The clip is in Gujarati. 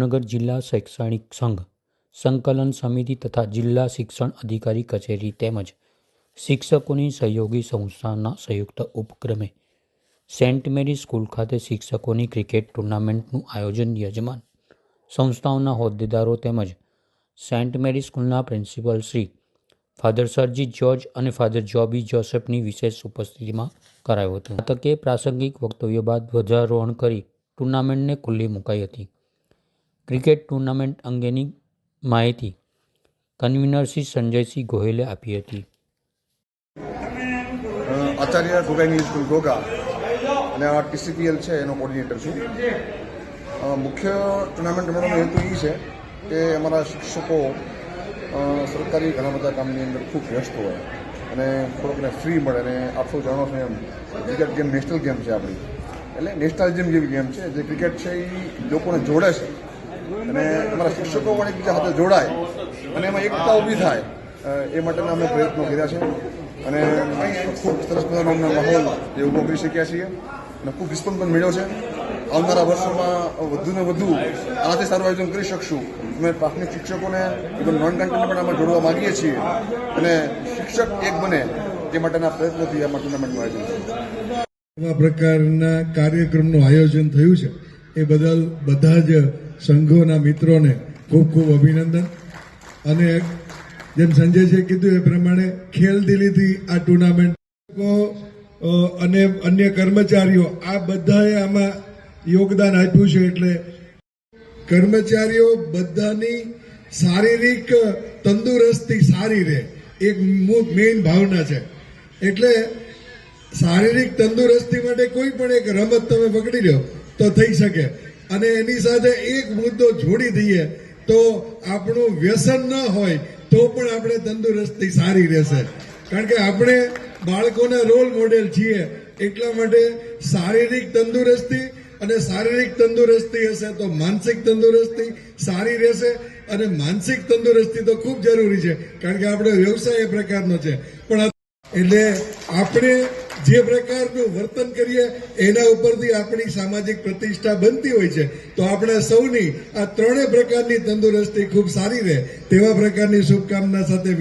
ભાવનગર જિલ્લા શૈક્ષણિક સંઘ, સંકલન સમિતિ તથા જિલ્લા શિક્ષણ અધિકારી કચેરી તેમજ શિક્ષકોની સહયોગી સંસ્થાના સંયુક્ત ઉપક્રમે સેન્ટ મેરી સ્કૂલ ખાતે શિક્ષકોની ક્રિકેટ ટુર્નામેન્ટનું આયોજન યજમાન સંસ્થાઓના હોદ્દેદારો તેમજ સેન્ટ મેરી સ્કૂલના principal Shri father Sergi George અને ફાધર જોબી જોસેફની વિશેષ ઉપસ્થિતિમાં કરાયો હતો. આ પ્રાસંગિક વક્તવ્ય બાદ ધ્વજારોહણ કરી ટુર્નામેન્ટને ખુલ્લી મુકાઈ હતી. ક્રિકેટ ટુર્નામેન્ટ અંગેની માહિતી કન્વીનર શ્રી સંજયસિંહ ગોહિલે આપી હતી. આચાર્ય ગોગાઈની સ્કૂલ, ગોગા. અને આ ટીસીપીએલ છે, એનો કોર્ડિનેટર છું. મુખ્ય ટુર્નામેન્ટ રમવાનો હેતુ એ છે કે અમારા શિક્ષકો સરકારી ઘણા બધા કામની અંદર ખૂબ વ્યસ્ત હોય અને થોડોકને ફ્રી મળે અને આપ સૌ જાણો છો એમ. ક્રિકેટ ગેમ નેશનલ ગેમ છે આપણી. એટલે નેશનલ જેમ જેવી ગેમ છે, જે ક્રિકેટ છે એ લોકોને જોડે છે. અને અમારા શિક્ષકો પણ એકબીજા સાથે જોડાય અને એમાં એકતા ઊભી થાય. એ માટેના અમે પ્રયત્નો કર્યા છે. અને ખૂબ સરસ મજાનો અમને માહોલ એ ઊભો કરી શક્યા છીએ. અને ખૂબ રિસ્પોન્સ પણ મળ્યો છે. આવનારા વર્ષોમાં વધુ ને વધુ આનાથી સારું આયોજન કરી શકશું. અમે પ્રાથમિક શિક્ષકોને ઇવન નોન કન્ટેન્ટ પણ આમાં જોડવા માગીએ છીએ. અને શિક્ષક એક બને એ માટેના પ્રયત્નોથી આ ટુર્નામેન્ટનું આયોજન છે આવા પ્રકારના કાર્યક્રમનું આયોજન થયું છે. એ બદલ બધા જ સંઘોના મિત્રોને ખૂબ ખૂબ અભિનંદન. અને જેમ સંજયજીએ કીધું એ પ્રમાણે ખેલદિલીથી આ ટુર્નામેન્ટ અને અન્ય કર્મચારીઓ, આ બધાએ આમાં યોગદાન આપ્યું છે એટલે કર્મચારીઓ બધાની શારીરિક તંદુરસ્તી સારી રહે. એક મેઇન ભાવના છે. એટલે શારીરિક તંદુરસ્તી માટે કોઈ પણ એક રમત તમે પકડી લો તો થઈ શકે. અને એની સાથે એક મુદ્દો જોડી દઈએ તો આપણું વ્યસન ન હોય તો પણ આપણે તંદુરસ્તી સારી રહેશે. કારણ કે આપણે બાળકોના રોલ મોડેલ છીએ એટલા માટે શારીરિક તંદુરસ્તી અને શારીરિક તંદુરસ્તી હશે તો માનસિક તંદુરસ્તી સારી રહેશે અને માનસિક તંદુરસ્તી તો ખૂબ જરૂરી છે. કારણ કે આપણો વ્યવસાય એ પ્રકારનો છે. પણ એટલે આપણે જે પ્રકારનું વર્તન કરીએ, એના ઉપરથી આપણી સામાજિક પ્રતિષ્ઠા બનતી હોય છે. તો આપણે સૌની આ ત્રણેય પ્રકારની તંદુરસ્તી ખૂબ સારી રહે, તેવા પ્રકારની શુભકામના સાથે